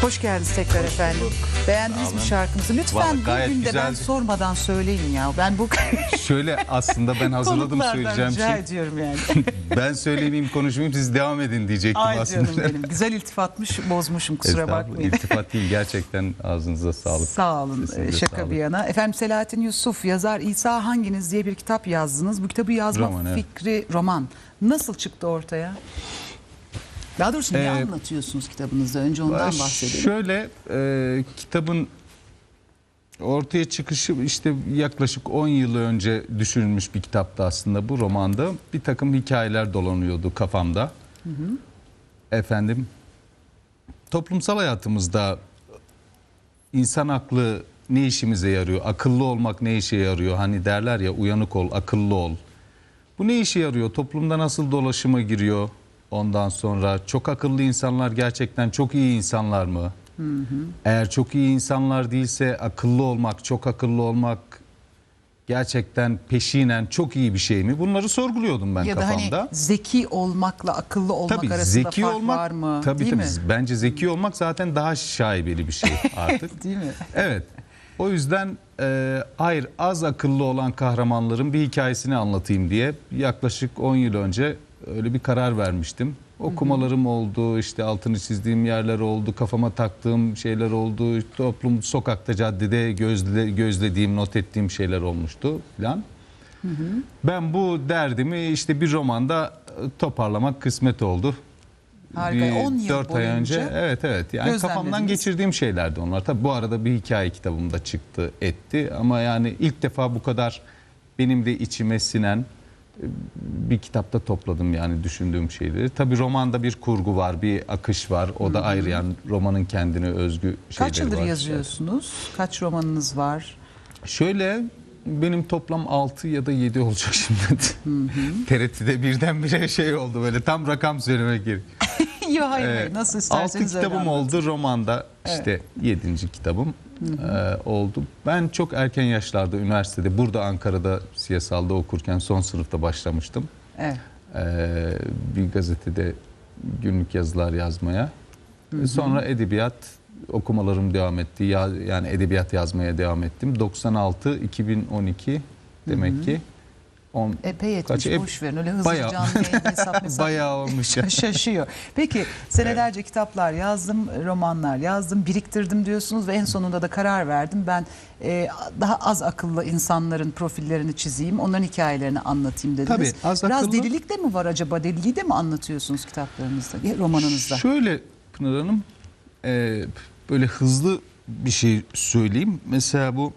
Hoş geldiniz tekrar efendim. Beğendiniz mi şarkımızı? Lütfen Vallahi gayet bugün de ben güzeldi. sormadan söyleyin ya. Ben bu Şöyle aslında ben hazırladım konuklardan söyleyeceğim rica şey. ediyorum yani. Ben söylemeyeyim konuşmayayım siz devam edin diyecektim Ay aslında. canım benim. Güzel iltifatmış bozmuşum kusura Estağfurullah, bakmayın. İltifat değil gerçekten ağzınıza sağlık. Sağ olun Sesinize şaka sağlık. bir yana. Efendim Selahattin Yusuf yazar İsa hanginiz diye bir kitap yazdınız. Bu kitabı yazma Roman, evet. fikri roman. Nasıl çıktı ortaya? Daha doğrusu ne Ee, anlatıyorsunuz kitabınızda? Önce ondan bahsedelim. Şöyle e, kitabın ortaya çıkışı işte yaklaşık 10 yıl önce düşünülmüş bir kitaptı aslında bu romanda. Bir takım hikayeler dolanıyordu kafamda. Efendim toplumsal hayatımızda insan aklı ne işimize yarıyor? Akıllı olmak ne işe yarıyor? Hani derler ya uyanık ol, akıllı ol. Bu ne işe yarıyor? Toplumda nasıl dolaşıma giriyor? Ondan sonra çok akıllı insanlar gerçekten çok iyi insanlar mı? Eğer çok iyi insanlar değilse akıllı olmak, çok akıllı olmak gerçekten peşinen çok iyi bir şey mi? Bunları sorguluyordum ben ya da kafamda. hani zeki olmakla akıllı olmak Tabii arasında zeki fark olmak var mı? tabii Değil tabii mi? bence zeki olmak zaten daha şaibeli bir şey artık. Değil mi? Evet. O yüzden e, hayır az akıllı olan kahramanların bir hikayesini anlatayım diye yaklaşık 10 yıl önce öyle bir karar vermiştim. Okumalarım oldu, işte altını çizdiğim yerler oldu, kafama taktığım şeyler oldu, toplum sokakta, caddede gözle, gözlediğim, not ettiğim şeyler olmuştu filan. Ben bu derdimi işte bir romanda e, toparlamak kısmet oldu. Harika. Bir 10 yıl dört ay boyunca önce evet evet yani kafamdan gözlemlediniz. geçirdiğim şeylerdi onlar. Tabii bu arada bir hikaye kitabımda çıktı etti ama yani ilk defa bu kadar benim de içime sinen bir kitapta topladım yani düşündüğüm şeyleri. Tabii romanda bir kurgu var, bir akış var. O da ayrı yani romanın kendine özgü şeyleri Kaç yıldır var. yazıyorsunuz? Kaç romanınız var? Şöyle benim toplam 6 ya da 7 olacak şimdi. TRT'de birdenbire şey oldu böyle tam rakam söylemek gerek. Yok hayır, Ee, hayır. nasıl isterseniz öyle kitabım anlatın. oldu romanda işte yedinci kitabım e, oldu. Ben çok erken yaşlarda üniversitede burada Ankara'da siyasalda okurken son sınıfta başlamıştım. Evet. Ee, bir gazetede günlük yazılar yazmaya. Sonra edebiyat okumalarım devam etti. Ya, yani edebiyat yazmaya devam ettim. 96 2012 demek ki. On, Epey etmiş Kaç- boş verin. Öyle hızlı bayağı- canlı hesap bayağı olmuş ya. şaşıyor. Peki senelerce kitaplar yazdım, romanlar yazdım, biriktirdim diyorsunuz ve en sonunda da karar verdim. Ben e, daha az akıllı insanların profillerini çizeyim, onların hikayelerini anlatayım dediniz. Tabii, az Biraz akıllı- delilik de mi var acaba? Deliliği de mi anlatıyorsunuz kitaplarınızda, e, romanınızda? Şöyle Pınar Hanım e, böyle hızlı bir şey söyleyeyim. Mesela bu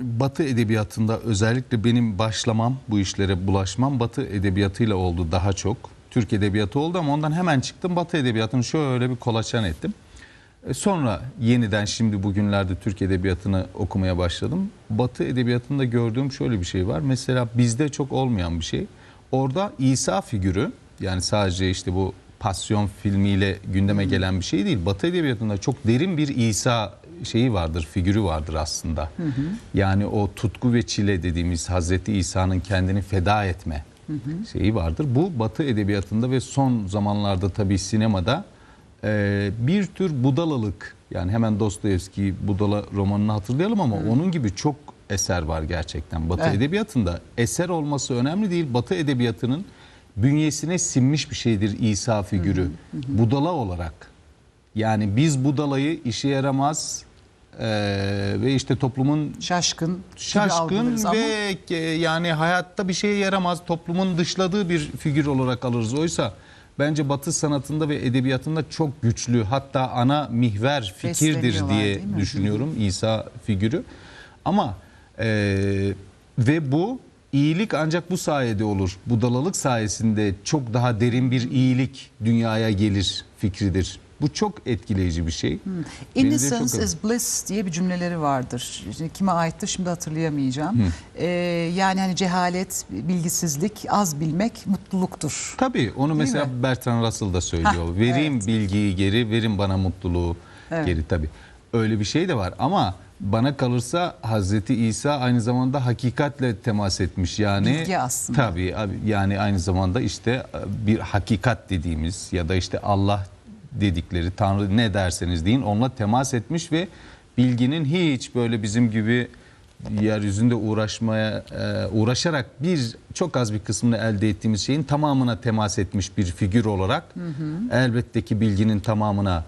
Batı edebiyatında özellikle benim başlamam bu işlere bulaşmam Batı edebiyatıyla oldu daha çok. Türk edebiyatı oldu ama ondan hemen çıktım Batı edebiyatını şöyle bir kolaçan ettim. E, Sonra yeniden şimdi bugünlerde Türk edebiyatını okumaya başladım. Batı edebiyatında gördüğüm şöyle bir şey var. Mesela bizde çok olmayan bir şey. Orada İsa figürü yani sadece işte bu pasyon filmiyle gündeme gelen bir şey değil. Batı edebiyatında çok derin bir İsa şeyi vardır, figürü vardır aslında. Yani o tutku ve çile dediğimiz Hazreti İsa'nın kendini feda etme şeyi vardır. Bu Batı edebiyatında ve son zamanlarda tabii sinemada ee, bir tür budalalık yani hemen Dostoyevski Budala romanını hatırlayalım ama onun gibi çok eser var gerçekten Batı Evet. edebiyatında. Eser olması önemli değil. Batı edebiyatının bünyesine sinmiş bir şeydir İsa figürü. Budala olarak. Yani biz budalayı işe yaramaz ee, ve işte toplumun Şaşkın, şaşkın algılarız ama ve e, yani hayatta bir şeye yaramaz toplumun dışladığı bir figür olarak alırız. Oysa bence Batı sanatında ve edebiyatında çok güçlü hatta ana mihver fikirdir diye düşünüyorum İsa figürü. Ama e, ve bu iyilik ancak bu sayede olur. Budalalık sayesinde çok daha derin bir iyilik dünyaya gelir fikridir. Bu çok etkileyici bir şey. Çok- Innocence is bliss diye bir cümleleri vardır. İşte Kime aitti şimdi hatırlayamayacağım. Ee, yani hani cehalet, bilgisizlik, az bilmek mutluluktur. Tabii onu mesela mi? Bertrand Russell da söylüyor. Hah, verin evet. bilgiyi geri, verin bana mutluluğu Evet. geri tabii. Öyle bir şey de var ama bana kalırsa Hazreti İsa aynı zamanda hakikatle temas etmiş. Yani Bilgi aslında. Tabii abi, yani aynı zamanda işte bir hakikat dediğimiz ya da işte Allah dedikleri Tanrı ne derseniz deyin onunla temas etmiş ve bilginin hiç böyle bizim gibi yeryüzünde uğraşmaya e, uğraşarak bir çok az bir kısmını elde ettiğimiz şeyin tamamına temas etmiş bir figür olarak elbette ki bilginin tamamına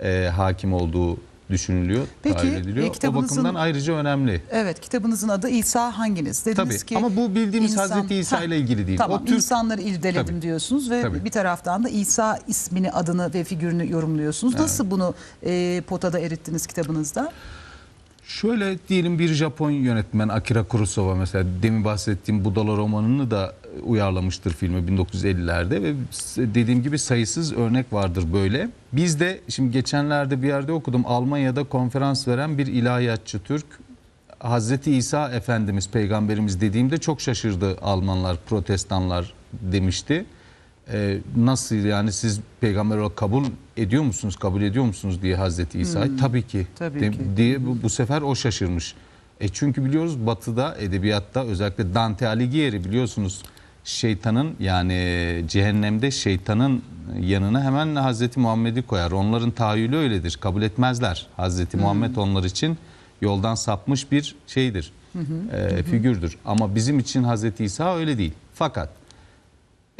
e, hakim olduğu düşünülüyor, Peki, tahayyül ediliyor. e, O kitabınızın- bakımdan ayrıca önemli. Evet kitabınızın adı İsa hanginiz? Dediniz Tabii ki ama bu bildiğimiz insan- Hazreti İsa Ha, ile ilgili değil. Tamam O Türk- insanları irdeledim Tabii. diyorsunuz ve Tabii. bir taraftan da İsa ismini, adını ve figürünü yorumluyorsunuz. Nasıl bunu e, potada erittiniz kitabınızda? Şöyle diyelim bir Japon yönetmen Akira Kurosawa mesela demin bahsettiğim Budala romanını da uyarlamıştır filmi 1950'lerde ve dediğim gibi sayısız örnek vardır böyle. Biz de şimdi geçenlerde bir yerde okudum Almanya'da konferans veren bir ilahiyatçı Türk Hazreti İsa Efendimiz peygamberimiz dediğimde çok şaşırdı Almanlar, protestanlar demişti. Ee, nasıl yani siz peygamber olarak kabul ediyor musunuz, kabul ediyor musunuz diye Hazreti İsa'yı tabii ki, Tabii de- ki. diye bu, bu sefer o şaşırmış. E çünkü biliyoruz batıda edebiyatta özellikle Dante Alighieri biliyorsunuz şeytanın yani cehennemde şeytanın yanına hemen Hazreti Muhammed'i koyar. Onların tahayyülü öyledir. Kabul etmezler. Hazreti Muhammed onlar için yoldan sapmış bir şeydir. e, figürdür. Ama bizim için Hazreti İsa öyle değil. Fakat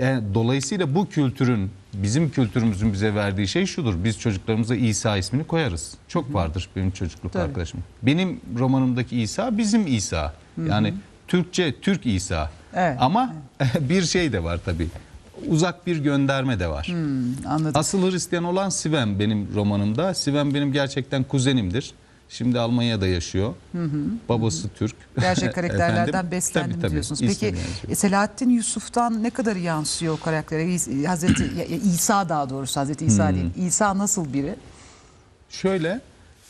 e, dolayısıyla bu kültürün bizim kültürümüzün bize verdiği şey şudur. Biz çocuklarımıza İsa ismini koyarız. Çok vardır benim çocukluk Tabii. arkadaşım. Benim romanımdaki İsa bizim İsa. Yani Türkçe Türk İsa. Evet. Ama bir şey de var tabii. Uzak bir gönderme de var. Anladım. Asıl Hristiyan olan Sven benim romanımda. Sven benim gerçekten kuzenimdir. Şimdi Almanya'da yaşıyor. Babası Türk. Gerçek karakterlerden Efendim? beslendim Tabii, tabii. diyorsunuz. Peki e, Selahattin Yusuf'tan ne kadar yansıyor o karaktere? İs- Hazreti İsa daha doğrusu Hazreti İsa Hmm. değil. İsa nasıl biri? Şöyle,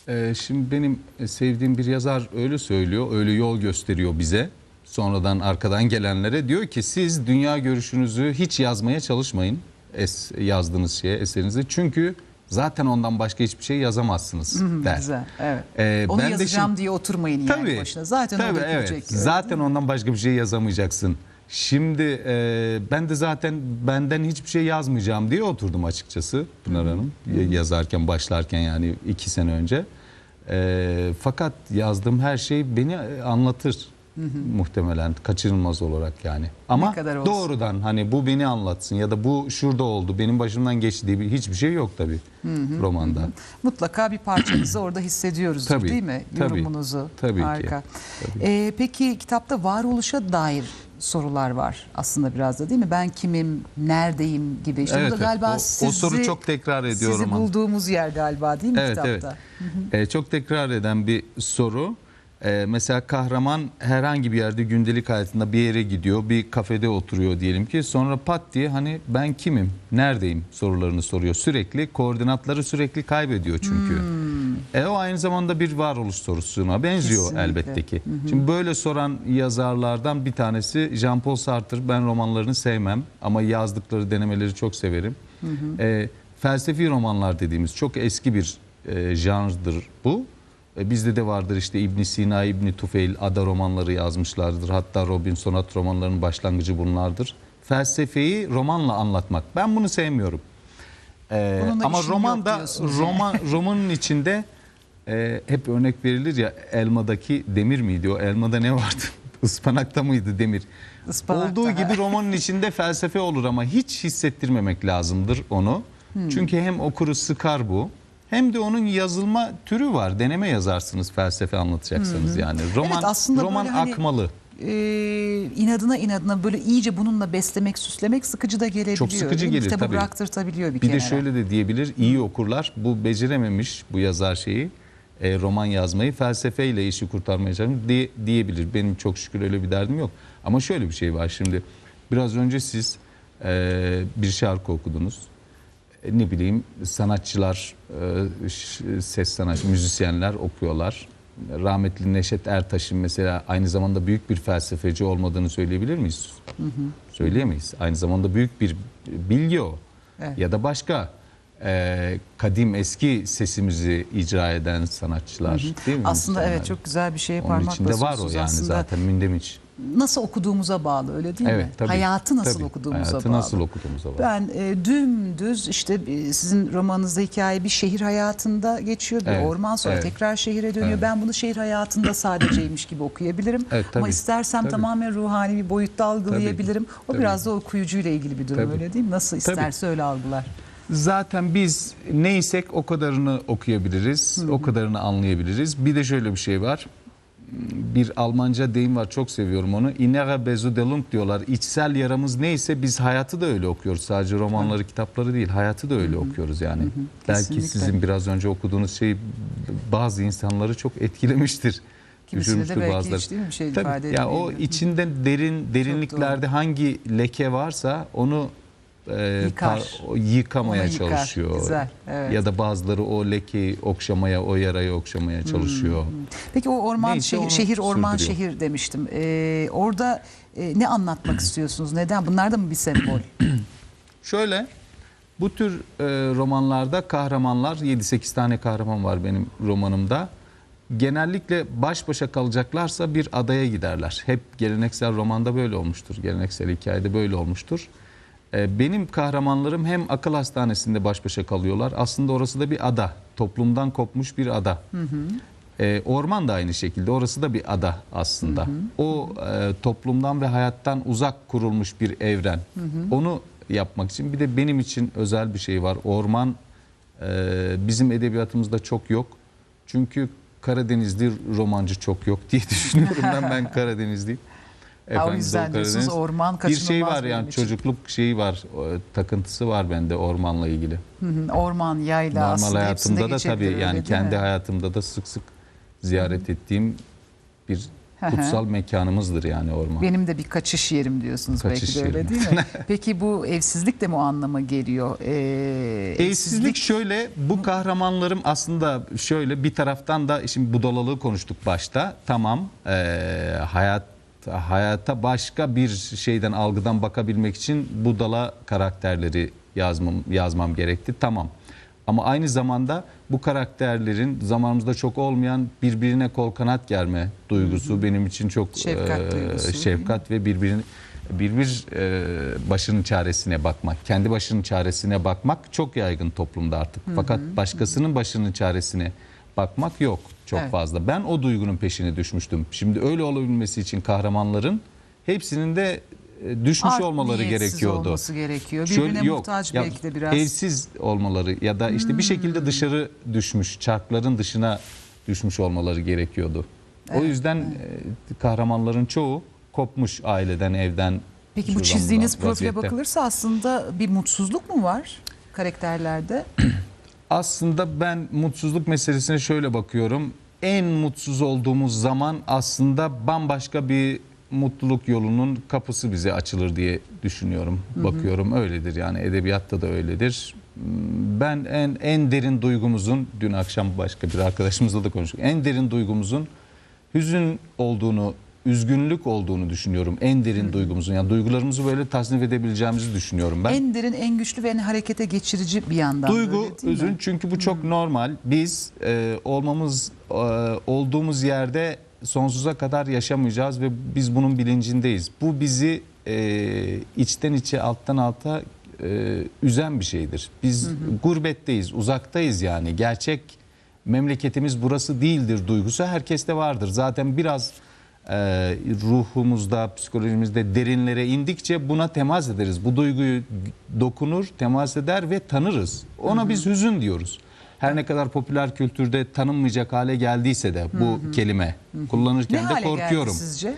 e, şimdi benim sevdiğim bir yazar öyle söylüyor, öyle yol gösteriyor bize. Sonradan arkadan gelenlere diyor ki siz dünya görüşünüzü hiç yazmaya çalışmayın es, yazdığınız şeye eserinizi. Çünkü zaten ondan başka hiçbir şey yazamazsınız der. Güzel. Evet. Ee, Onu ben de yazacağım şimdi- diye oturmayın yani Tabii. başına. Zaten Tabii, o evet. Zaten ondan başka bir şey yazamayacaksın. Şimdi e, ben de zaten benden hiçbir şey yazmayacağım diye oturdum açıkçası Pınar Hanım. Y- Yazarken başlarken yani iki sene önce. E, fakat yazdığım her şey beni e, anlatır. Muhtemelen kaçınılmaz olarak yani. Ama doğrudan hani bu beni anlatsın ya da bu şurada oldu benim başımdan geçti diye bir, hiçbir şey yok tabii romanda. Mutlaka bir parçanızı orada hissediyoruz Tabii, değil mi? tabii. Yorumunuzu. Tabii ki, Harika. tabii. Ee, peki kitapta varoluşa dair sorular var aslında biraz da değil mi? Ben kimim, neredeyim gibi. İşte Evet, galiba O- o sizi, soru çok tekrar ediyor Sizi roman. bulduğumuz yer galiba değil mi Evet kitapta? evet. Ee, çok tekrar eden bir soru. Ee, mesela kahraman herhangi bir yerde gündelik hayatında bir yere gidiyor, bir kafede oturuyor diyelim ki sonra pat diye hani ben kimim, neredeyim sorularını soruyor. Sürekli koordinatları sürekli kaybediyor çünkü. E, o aynı zamanda bir varoluş sorusuna benziyor Kesinlikle. elbette ki. Şimdi böyle soran yazarlardan bir tanesi Jean-Paul Sartre. Ben romanlarını sevmem ama yazdıkları denemeleri çok severim. E, felsefi romanlar dediğimiz çok eski bir e, janrdır bu. E, bizde de vardır işte İbn Sina, İbn Tufeil, Ada romanları yazmışlardır. Hatta Robinsonat romanlarının başlangıcı bunlardır. Felsefeyi romanla anlatmak. Ben bunu sevmiyorum. E, Bununla ama diyorsunuz yani. roman romanın içinde e, hep örnek verilir ya elmadaki demir miydi o elmada ne vardı? Ispanakta mıydı demir? Ispanakta, Olduğu gibi romanın içinde felsefe olur ama hiç hissettirmemek lazımdır onu. Hmm. Çünkü hem okuru sıkar bu hem de onun yazılma türü var. Deneme yazarsınız felsefe anlatacaksanız yani. Roman. Evet, aslında roman böyle hani- akmalı. Ee, inadına inadına böyle iyice bununla beslemek, süslemek sıkıcı da gelebiliyor. Çok sıkıcı gelir, Kitabı tabii. bıraktırtabiliyor bir, Bir de kenara. şöyle de diyebilir iyi okurlar bu becerememiş bu yazar şeyi e, roman yazmayı felsefeyle işi kurtarmaya çalışmış diye, diyebilir. Benim çok şükür öyle bir derdim yok. Ama şöyle bir şey var şimdi biraz önce siz e, bir şarkı okudunuz. E, ne bileyim sanatçılar, e, ses sanatçı, müzisyenler okuyorlar. Rahmetli Neşet Ertaş'ın mesela aynı zamanda büyük bir felsefeci olmadığını söyleyebilir miyiz? Söyleyemeyiz. Aynı zamanda büyük bir bilgi o. Evet. Ya da başka e, kadim eski sesimizi icra eden sanatçılar değil mi? Aslında müzisyenler? evet çok güzel bir şeye Onun parmak içinde var o basıyorsunuz yani aslında. zaten Mündemiş. Nasıl okuduğumuza bağlı öyle değil mi? Evet, tabii. Hayatı nasıl Tabii. okuduğumuza Hayatı bağlı. nasıl okuduğumuza bağlı. Ben e, dümdüz işte e, sizin romanınızda hikaye bir şehir hayatında geçiyor. Bir Evet, orman sonra evet. tekrar şehire dönüyor. Evet. Ben bunu şehir hayatında sadeceymiş gibi okuyabilirim. Evet, Ama tabii. istersem Tabii. tamamen ruhani bir boyutta algılayabilirim. O Tabii. biraz da okuyucuyla ilgili bir durum Tabii. öyle değil mi? Nasıl Tabii. isterse öyle algılar. Zaten biz neysek o kadarını okuyabiliriz, o kadarını anlayabiliriz. Bir de şöyle bir şey var. Bir Almanca deyim var çok seviyorum onu. Innere Bezudelung diyorlar. İçsel yaramız neyse biz hayatı da öyle okuyoruz. Sadece romanları, kitapları değil hayatı da öyle okuyoruz yani. Belki Kesinlikle. sizin biraz önce okuduğunuz şey bazı insanları çok etkilemiştir. Kimisine de belki bazıları. hiç değil mi bir şey Tabii, ifade ya o içinde derin derinliklerde hangi leke varsa onu e, Yıkar. par- o yıkamaya Onu yıkar. çalışıyor. Güzel, evet. Ya da bazıları o lekeyi okşamaya, o yarayı okşamaya çalışıyor. Peki o orman Neyse şehir, onu şehir orman sürdürüyor. şehir demiştim. Ee, orada e, ne anlatmak istiyorsunuz? Neden? Bunlar da mı bir sembol? Şöyle bu tür e, romanlarda kahramanlar 7-8 tane kahraman var benim romanımda. Genellikle baş başa kalacaklarsa bir adaya giderler. Hep geleneksel romanda böyle olmuştur. Geleneksel hikayede böyle olmuştur. E, benim kahramanlarım hem akıl hastanesinde baş başa kalıyorlar. Aslında orası da bir ada. Toplumdan kopmuş bir ada. E, orman da aynı şekilde. Orası da bir ada aslında. O e, toplumdan ve hayattan uzak kurulmuş bir evren. Onu yapmak için bir de benim için özel bir şey var. Orman e, bizim edebiyatımızda çok yok. Çünkü Karadenizli romancı çok yok diye düşünüyorum ben. Ben Karadenizliyim. Ha, o Efendim, yüzden diyorsunuz orman Bir kaçınılmaz şey var yani için. çocukluk şeyi var, takıntısı var bende ormanla ilgili. Hı hı, orman, yayla Normal aslında hayatımda da tabii öyle yani kendi mi? hayatımda da sık sık ziyaret ettiğim bir kutsal mekanımızdır yani orman. Benim de bir kaçış yerim diyorsunuz Kaçış belki de öyle yerim. değil mi? Peki bu evsizlik de mi anlama geliyor? Ee, Evsizlik şöyle bu kahramanlarım aslında şöyle bir taraftan da şimdi budalalığı konuştuk başta. Tamam eee, hayat hayata başka bir şeyden algıdan bakabilmek için budala karakterleri yazmam yazmam gerekti. Tamam. Ama aynı zamanda bu karakterlerin zamanımızda çok olmayan birbirine kol kanat germe duygusu benim için çok Şefkat eee, duygusu, şefkat ve birbirini birbir e, başının çaresine bakmak, kendi başının çaresine bakmak çok yaygın toplumda artık. Fakat başkasının başının çaresine bakmak yok çok Evet. fazla. Ben o duygunun peşine düşmüştüm. Şimdi öyle olabilmesi için kahramanların hepsinin de e, düşmüş art olmaları gerekiyordu. olması gerekiyor. Şöyle- Birbirine yok, muhtaç ya belki de biraz. Evsiz olmaları ya da işte bir şekilde dışarı düşmüş, çarkların dışına düşmüş olmaları gerekiyordu. o yüzden e, kahramanların çoğu kopmuş aileden, evden. Peki bu çizdiğiniz profile vaziyette. bakılırsa aslında bir mutsuzluk mu var karakterlerde? Aslında ben mutsuzluk meselesine şöyle bakıyorum. En mutsuz olduğumuz zaman aslında bambaşka bir mutluluk yolunun kapısı bize açılır diye düşünüyorum. Bakıyorum öyledir yani edebiyatta da öyledir. Ben en en derin duygumuzun dün akşam başka bir arkadaşımızla da konuştuk. En derin duygumuzun hüzün olduğunu, üzgünlük olduğunu düşünüyorum. En derin duygumuzun yani duygularımızı böyle tasnif edebileceğimizi düşünüyorum ben. en derin, en güçlü ve en harekete geçirici bir yandan. Duygu, mi? üzün çünkü bu çok normal. Biz e, olmamız e, olduğumuz yerde sonsuza kadar yaşamayacağız ve biz bunun bilincindeyiz. Bu bizi e, içten içe, alttan alta e, üzen bir şeydir. Biz gurbetteyiz, uzaktayız yani. Gerçek memleketimiz burası değildir duygusu herkeste vardır. Zaten biraz e, ruhumuzda, psikolojimizde derinlere indikçe buna temas ederiz. Bu duyguyu dokunur, temas eder ve tanırız. Ona biz hüzün diyoruz. Her ne kadar popüler kültürde tanınmayacak hale geldiyse de bu kelime Ne kullanırken de hale korkuyorum. geldi sizce?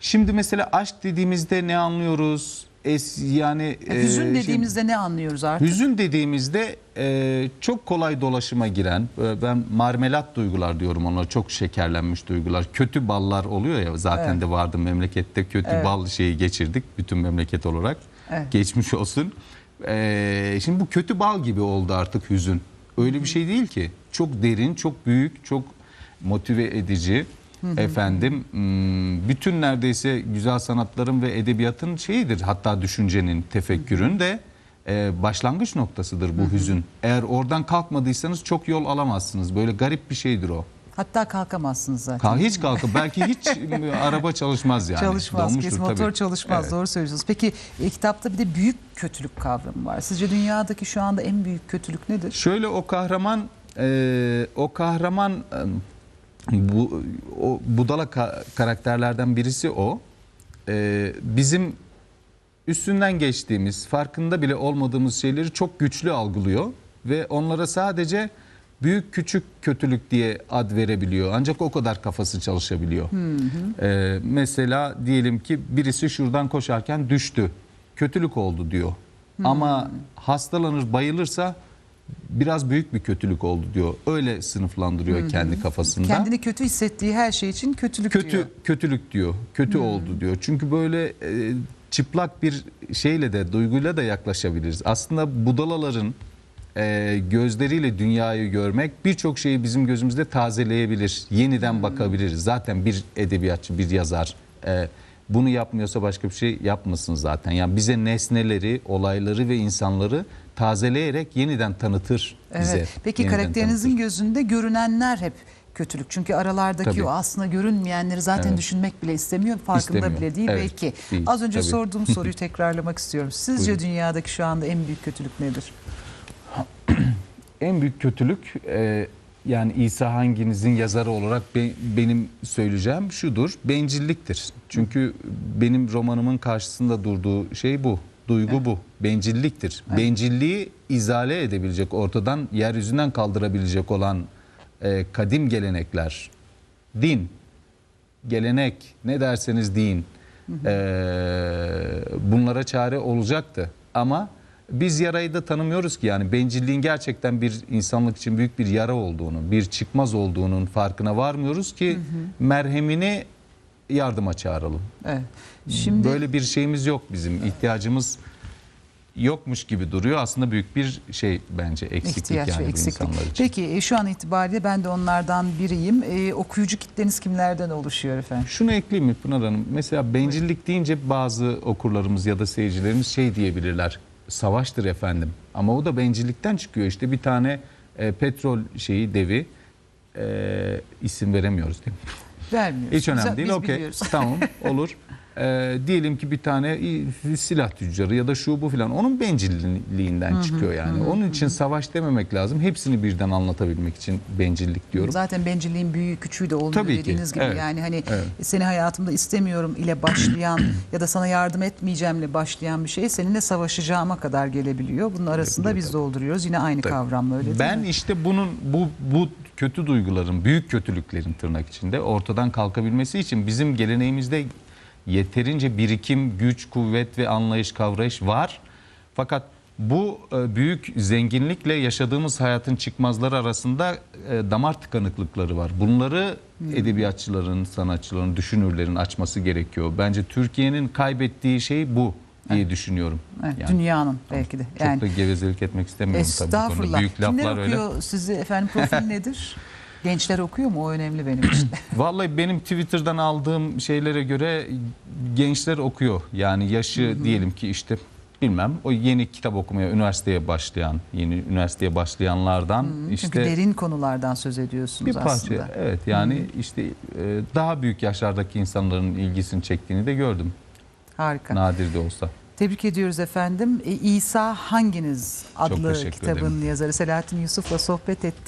Şimdi mesela aşk dediğimizde ne anlıyoruz? Es, yani Hüzün e, şimdi- dediğimizde ne anlıyoruz artık? Hüzün dediğimizde e, çok kolay dolaşıma giren, e, ben marmelat duygular diyorum ona, çok şekerlenmiş duygular. Kötü ballar oluyor ya zaten Evet. de vardı memlekette kötü Evet. bal şeyi geçirdik bütün memleket olarak. Evet. Geçmiş olsun. E, şimdi bu kötü bal gibi oldu artık hüzün. Öyle bir şey değil ki. Çok derin, çok büyük, çok motive edici. Efendim hmm, bütün neredeyse güzel sanatların ve edebiyatın şeyidir hatta düşüncenin, tefekkürün de e, başlangıç noktasıdır bu hüzün. Eğer oradan kalkmadıysanız çok yol alamazsınız. Böyle garip bir şeydir o. Hatta kalkamazsınız zaten. Ka- hiç kalkıp belki hiç araba çalışmaz yani. çalışmaz. Kesin tabii. motor çalışmaz. Evet. Doğru söylüyorsunuz. Peki e, kitapta bir de büyük kötülük kavramı var. Sizce dünyadaki şu anda en büyük kötülük nedir? Şöyle o kahraman e, o kahraman e, bu o budala ka- karakterlerden birisi o. E, bizim üstünden geçtiğimiz, farkında bile olmadığımız şeyleri çok güçlü algılıyor ve onlara sadece büyük küçük kötülük diye ad verebiliyor. Ancak o kadar kafası çalışabiliyor. E, mesela diyelim ki birisi şuradan koşarken düştü. Kötülük oldu diyor. Ama hastalanır, bayılırsa biraz büyük bir kötülük oldu diyor. Öyle sınıflandırıyor kendi kafasında. Kendini kötü hissettiği her şey için kötülük kötü diyor. kötülük diyor. Kötü oldu diyor. Çünkü böyle e, çıplak bir şeyle de duyguyla da yaklaşabiliriz. Aslında budalaların e, gözleriyle dünyayı görmek birçok şeyi bizim gözümüzde tazeleyebilir. Yeniden bakabiliriz. Zaten bir edebiyatçı, bir yazar e, bunu yapmıyorsa başka bir şey yapmasın zaten. Yani bize nesneleri, olayları ve insanları tazeleyerek yeniden tanıtır bize. Evet. Peki Yeniden karakterinizin tanıtır. gözünde görünenler hep kötülük. Çünkü aralardaki Tabii. o aslında görünmeyenleri zaten Evet. düşünmek bile istemiyor. Farkında İstemiyor. bile değil Evet, belki. değil, Az önce tabii. sorduğum soruyu tekrarlamak istiyorum. Sizce Buyurun. dünyadaki şu anda en büyük kötülük nedir? En büyük kötülük e, yani İsa hanginizin yazarı olarak be- benim söyleyeceğim şudur. Bencilliktir. Çünkü benim romanımın karşısında durduğu şey bu. Duygu bu. Bencilliktir. Bencilliği izale edebilecek, ortadan yeryüzünden kaldırabilecek olan e, kadim gelenekler, din, gelenek ne derseniz deyin e, bunlara çare olacaktı. Ama biz yarayı da tanımıyoruz ki yani bencilliğin gerçekten bir insanlık için büyük bir yara olduğunu, bir çıkmaz olduğunun farkına varmıyoruz ki merhemini yardıma çağıralım. Evet. Şimdi Böyle bir şeyimiz yok bizim. ihtiyacımız yokmuş gibi duruyor. Aslında büyük bir şey bence eksiklik ihtiyaç yani ve eksiklik. insanlar için. Peki e, şu an itibariyle ben de onlardan biriyim. E, okuyucu kitleniz kimlerden oluşuyor efendim? Şunu ekleyeyim mi Pınar Hanım? Mesela bencillik deyince bazı okurlarımız ya da seyircilerimiz şey diyebilirler. Savaştır efendim. Ama o da bencillikten çıkıyor. İşte bir tane e, petrol şeyi devi e, isim veremiyoruz değil mi? Vermiyoruz. Hiç önemli Biz- değil. Okey. Tamam olur. Ee, diyelim ki bir tane silah tüccarı ya da şu bu filan onun bencilliğinden çıkıyor yani. Onun için savaş dememek lazım. Hepsini birden anlatabilmek için bencillik diyorum. Zaten bencilliğin büyüğü küçüğü de olmuyor Tabii ki, dediğiniz gibi. evet, Yani hani evet. seni hayatımda istemiyorum ile başlayan ya da sana yardım etmeyeceğimle başlayan bir şey seninle savaşacağıma kadar gelebiliyor. Bunun arasında biz dolduruyoruz. Yine aynı Tabii. kavramla öyle değil Ben mi? işte bunun bu bu kötü duyguların, büyük kötülüklerin tırnak içinde ortadan kalkabilmesi için bizim geleneğimizde yeterince birikim, güç, kuvvet ve anlayış, kavrayış var. Fakat bu e, büyük zenginlikle yaşadığımız hayatın çıkmazları arasında e, damar tıkanıklıkları var. Bunları edebiyatçıların, sanatçıların, düşünürlerin açması gerekiyor. Bence Türkiye'nin kaybettiği şey bu diye düşünüyorum. Evet, Yani Dünyanın belki de. çok Yani da gevezelik etmek istemiyorum tabii. bu konuda. estağfurullah. Büyük Kimler laflar öyle. okuyor sizi efendim profil nedir? Gençler okuyor mu? O önemli benim için. Vallahi benim Twitter'dan aldığım şeylere göre gençler okuyor. Yani yaşı diyelim ki işte bilmem o yeni kitap okumaya üniversiteye başlayan, yeni üniversiteye başlayanlardan işte Çünkü derin konulardan söz ediyorsunuz bir parça aslında. evet yani işte e, daha büyük yaşlardaki insanların ilgisini çektiğini de gördüm. Harika. Nadir de olsa. Tebrik ediyoruz efendim. E, İsa Hanginiz adlı kitabın yazarı Selahattin Yusuf'la sohbet ettik.